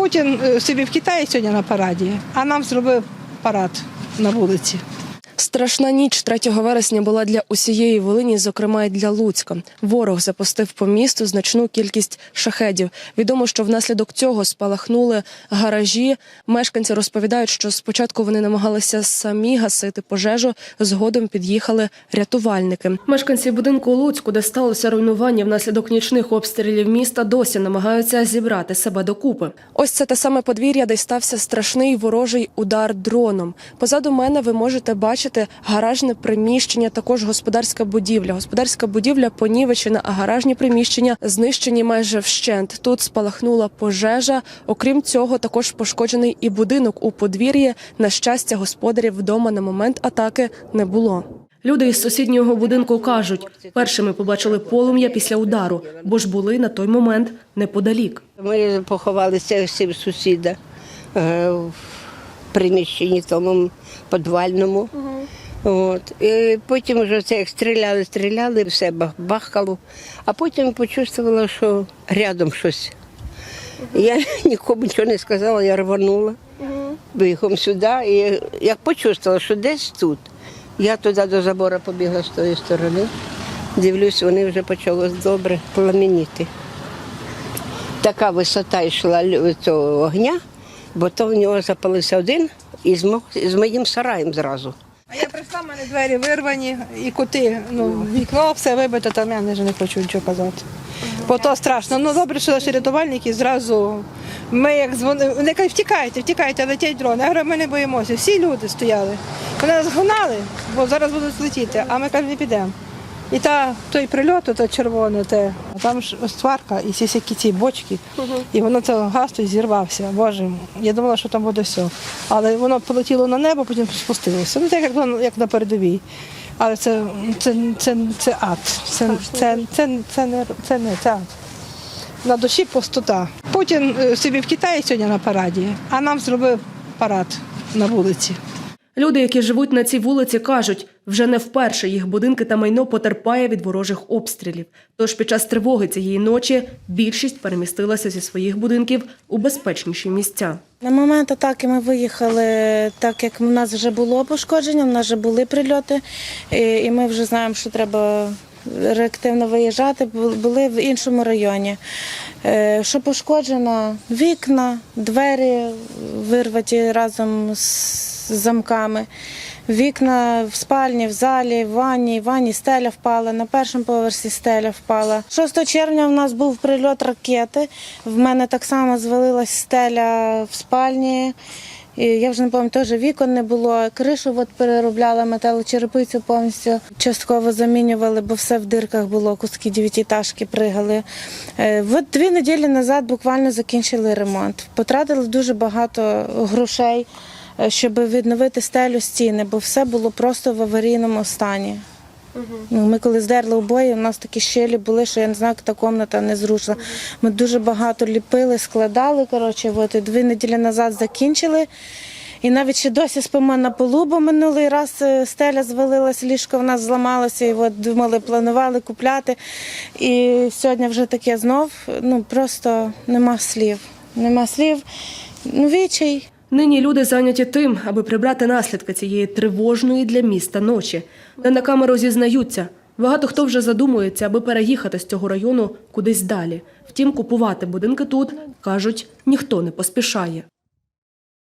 Путін е, собі в Китаї сьогодні на параді, а нам зробив парад на вулиці. Страшна ніч 3 вересня була для усієї Волині, зокрема й для Луцька. Ворог запустив по місту значну кількість шахедів. Відомо, що внаслідок цього спалахнули гаражі. Мешканці розповідають, що спочатку вони намагалися самі гасити пожежу. Згодом під'їхали рятувальники. Мешканці будинку Луцьку, де сталося руйнування внаслідок нічних обстрілів міста, досі намагаються зібрати себе докупи. Ось це те саме подвір'я, де стався страшний ворожий удар дроном. Позаду мене ви можете бачити гаражне приміщення, також господарська будівля. Господарська будівля понівечена, а гаражні приміщення знищені майже вщент. Тут спалахнула пожежа. Окрім цього, також пошкоджений і будинок у подвір'ї. На щастя, господарів вдома на момент атаки не було. Люди із сусіднього будинку кажуть, першими побачили полум'я після удару, бо ж були на той момент неподалік. Ми поховалися всі в сусіда е, в приміщенні тому підвальному. От. І потім вже це як стріляли, стріляли, все бах- бахкало. А потім почувствувала, що рядом щось. Я нікому нічого не сказала, я рванула бігом сюди. І як почувствувала, що десь тут. Я туди до забору побігла з тої сторони. Дивлюсь, вони вже почали добре пламеніти така висота йшла цього огня, бо то в нього запалився один і з моїм сараєм зразу. А в мене двері вирвані і кути, ну, вікно все вибите, там я вже не хочу нічого казати. Бо то страшно. Ну добре, що наші рятувальники зразу. Ми як дзвонили, вони кажуть, втікайте, втікайте, летять дрони. Я говорю, ми не боїмося. Всі люди стояли. Вони нас гнали, бо зараз будуть летіти, а ми кажемо, не підемо. І та той прильот, то червоне, те, а там ж сварка і ці всякі ці бочки, і воно це газ той зірвався. Боже, я думала, що там буде все. Але воно полетіло на небо, потім спустилося. Ну так як, як на передовій. Але це, це, це, це ад. Це, це, це, це, не, це не це ад. На душі пустота. Путін е, собі в Китаї сьогодні на параді, а нам зробив парад на вулиці. Люди, які живуть на цій вулиці, кажуть, вже не вперше їх будинки та майно потерпає від ворожих обстрілів. Тож під час тривоги цієї ночі більшість перемістилася зі своїх будинків у безпечніші місця. На момент атаки ми виїхали, так як в нас вже було пошкодження, в нас вже були прильоти, і ми вже знаємо, що треба реактивно виїжджати. Бу- Були в іншому районі. Е, Що пошкоджено? Вікна, двері вирваті разом з замками. Вікна в спальні, в залі, в ванні, в ванні стеля впала, на першому поверсі стеля впала. 6 червня в нас був прильот ракети. В мене так само звалилась стеля в спальні. І я вже не пам'ятаю, теж вікон не було. Кришу от переробляла металочерепицю повністю частково замінювали, бо все в дирках було, куски дев'ятиэтажки пригали. Е, От дві неділі назад буквально закінчили ремонт. Потратили дуже багато грошей, щоб відновити стелю стіни, бо все було просто в аварійному стані. Ну, ми коли здерли обої, у нас такі щелі були, що я не знаю, як та кімната не зрушила. Ми дуже багато ліпили, складали. Коротше, от, і дві неділі назад закінчили. І навіть ще досі спимо на полу, бо минулий раз е, стеля звалилась, ліжко в нас зламалося, і от думали, планували купляти. І сьогодні вже таке знов, ну просто нема слів. Нема слів. Ну, вічай. Нині люди зайняті тим, аби прибрати наслідки цієї тривожної для міста ночі. Не на камеру зізнаються. Багато хто вже задумується, аби переїхати з цього району кудись далі. Втім, купувати будинки тут кажуть, ніхто не поспішає.